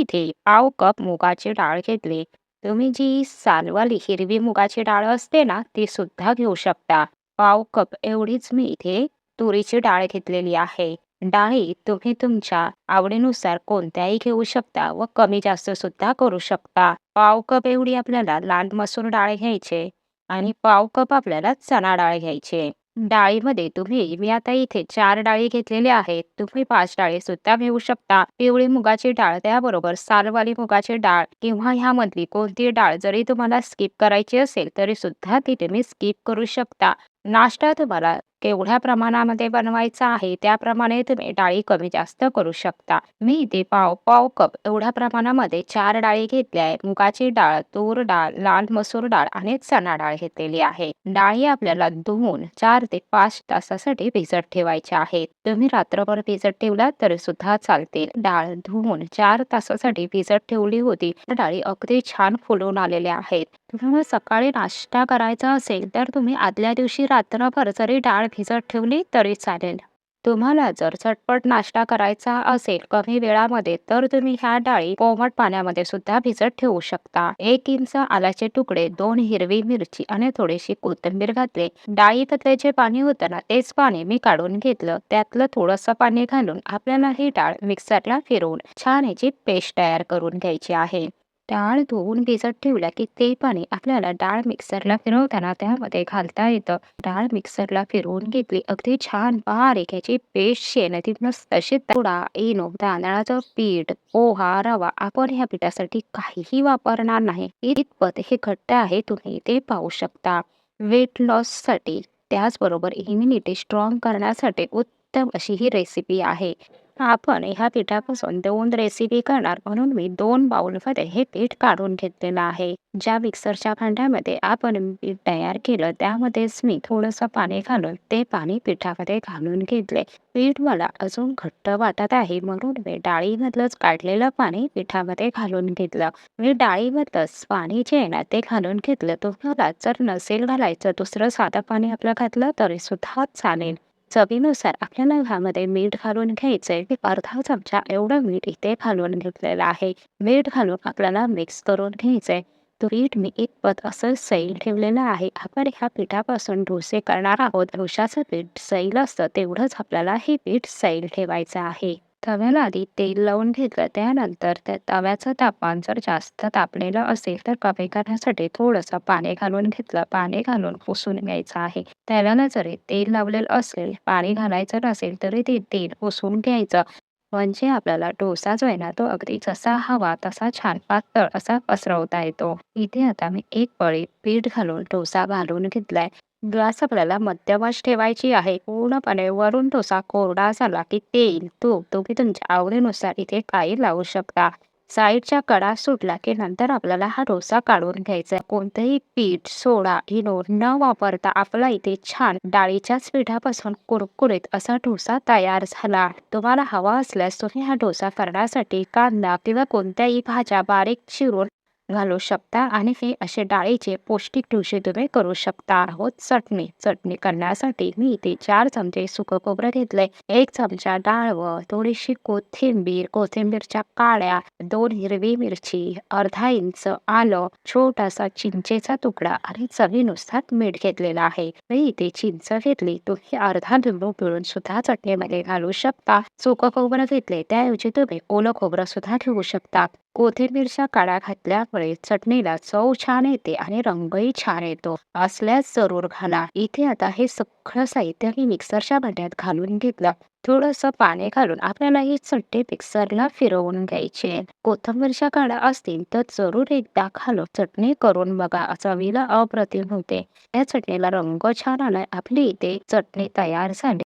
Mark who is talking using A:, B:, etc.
A: इथे पाव कप मुगाची डाळ घेतली. तुम्ही जी सालवाली हिरवी मुगाची डाळ असते ना ती सुद्धा घेऊ शकता. पाव कप एवढीच मी इथे तुरीची डाळ घेतलेली आहे. डाळी तुम्ही तुमच्या आवडीनुसार कोणत्याही घेऊ शकता व कमी जास्त सुद्धा करू शकता. पाव कप एवढी आपल्याला लाल मसूर डाळ घ्यायचे आणि पाव कप आपल्याला चणा डाळ घ्यायचे. डाळीमध्ये तुम्ही मी आता इथे चार डाळी घेतलेल्या आहेत. तुम्ही पाच डाळी सुद्धा घेऊ शकता. पिवळी मुगाची डाळ त्याबरोबर सालवाली मुगाची डाळ किंवा ह्यामधली कोणती डाळ जरी तुम्हाला स्किप करायची असेल तरी सुद्धा ती तुम्ही स्किप करू शकता. नाश्ता तुम्हाला केवढ्या प्रमाणामध्ये बनवायचा आहे त्याप्रमाणे तुम्ही डाळी कमी जास्त करू शकता. मी इथे पाव पाव कप एवढ्या प्रमाणामध्ये चार डाळी घेतल्या आहे मुगाची डाळ तूर डाळ लाल मसूर डाळ आणि चणा डाळ घेतलेली आहे. डाळी आपल्याला धुवून चार ते पाच तासासाठी भिजत ठेवायच्या आहेत. तुम्ही रात्रभर भिजत ठेवला तरी सुद्धा चालतील डाळ धुवून चार तासासाठी भिजत ठेवली होती. डाळी अगदी छान फुलून आलेल्या आहेत. तुम्हाला सकाळी नाश्ता करायचा असेल तर तुम्ही आदल्या दिवशी रात्रभर जरी डाळ भिजत ठेवली तरी चालेल. तुम्हाला जर झटपट नाश्ता करायचा असेल कमी वेळामध्ये तर तुम्ही ह्या डाळी कोमट पाण्यामध्ये सुद्धा भिजत ठेवू शकता. एक इंच आल्याचे तुकडे दोन हिरवी मिरची आणि थोडीशी कोथिंबीर घातले. डाळीतले जे पाणी होतं ना तेच पाणी मी काढून घेतलं. त्यातलं थोडंसं पाणी घालून आपल्याला ही डाळ मिक्सरला फिरवून छान याची पेस्ट तयार करून घ्यायची आहे. डाळ धुवून भिजत ठेवल्या की ते पाणी आपल्याला डाळ मिक्सरला फिरवताना त्यामध्ये घालता येतं. डाळ मिक्सरला फिरवून घेतली अगदी छान बारीक याची पेस्ट येण्याची तशी तोडा इनो तांदळाचं पीठ पोहा रवा आपण ह्या पिठासाठी काहीही वापरणार नाही. इतपत हे घट्ट आहे तुम्ही ते पाहू शकता. वेट लॉससाठी त्याचबरोबर इम्युनिटी स्ट्रॉंग करण्यासाठी उत्तम अशी ही रेसिपी आहे. आपण ह्या पिठापासून दोन रेसिपी करणार म्हणून मी दोन बाउलमध्ये हे पीठ काढून घेतलेलं आहे. ज्या मिक्सरच्या भांड्यामध्ये आपण पीठ तयार केलं त्यामध्येच मी थोडंसं पाणी घालून ते पाणी पिठामध्ये घालून घेतले. पीठ मला अजून घट्ट वाटत आहे म्हणून मी डाळीमधलंच काढलेलं पाणी पिठामध्ये घालून घेतलं. मी डाळीमधलंच पाणी जे आहे ना ते घालून घेतलं. तुम्हाला जर नसेल घालायचं दुसरं साधं पाणी आपलं घातलं तरी सुद्धा चालेल. चवीनुसार आपल्याला ह्यामध्ये मीठ घालून घ्यायचंय. अर्धा चमचा एवढं मीठ इथे घालून घेतलेलं आहे. मीठ घालून आपल्याला मिक्स करून घ्यायचंय. तो पीठ मी एक पद असं सैल ठेवलेलं आहे. आपण ह्या पिठापासून डोसे करणार आहोत. डोशाचं पीठ सैल असतं. तेवढंच आपल्याला हे पीठ सैल ठेवायचं आहे. तव्याला आधी तेल लावून घेतलं. त्यानंतर त्या तव्याचं तापमान जर जास्त तापलेलं असेल तर कमी करण्यासाठी थोडंसं पाणी घालून घेतलं. पाणी घालून पुसून घ्यायचं आहे. तव्याला जरी तेल लावलेलं असेल पाणी घालायचं नसेल तरी ते तेल पुसून घ्यायचं. म्हणजे आपल्याला डोसा जो आहे ना तो अगदी जसा हवा तसा छान पातळ असा पसरवता येतो. इथे आता मी एक पळी पीठ घालून डोसा घालून घेतलाय. ग्लास आपल्याला मध्यमाश ठेवायची आहे. पूर्णपणे वरून डोसा कोरडा झाला की तेल तूप तुम्ही तुमच्या आवडीनुसार इथे काही लावू शकता. साईडच्या कडा सुटला की नंतर आपल्याला हा डोसा काढून घ्यायचा. कोणतंही पीठ सोडा इनो न वापरता आपला इथे छान डाळीच्याच पिठापासून कुरकुरीत असा डोसा तयार झाला. तुम्हाला हवा असल्यास तुम्ही हा डोसा करण्यासाठी कांदा किंवा कोणत्याही भाज्या बारीक चिरून घालू शकता आणि हे असे डाळीचे पौष्टिक डोसे तुम्ही करू शकता आहोत. चटणी चटणी करण्यासाठी मी इथे चार चमचे सुकं खोबरं घेतलंय. एक चमचा डाळ व थोडीशी कोथिंबीर कोथिंबीरच्या काळ्या दोन हिरवी मिरची अर्धा इंच आलं छोटासा चिंचेचा तुकडा आणि चवीनुसार मीठ घेतलेला आहे. मी इथे चिंच घेतली. तुम्ही अर्धा लिंबू पिळून सुद्धा चटणीमध्ये घालू शकता. सुकं खोबरं घेतले त्याऐवजी तुम्ही ओलं खोबरं सुद्धा ठेवू शकता. कोथिंबीरच्या काड्या घातल्यामुळे चटणीला चव छान येते आणि रंगही छान येतो. असल्यास जरूर घाला. इथे आता हे सगळं साहित्य मी मिक्सरच्या भांड्यात घालून घेतलं. थोडस पाणी घालून आपल्याला ही चट्टे मिक्सरला फिरवून घ्यायचे. कोथिंबीरच्या काड्या असतील तर जरूर एकदा घालून चटणी करून बघा. चवीला अप्रतिम होते. या चटणीला रंग छान आलाय. आपली इथे चटणी तयार झाली.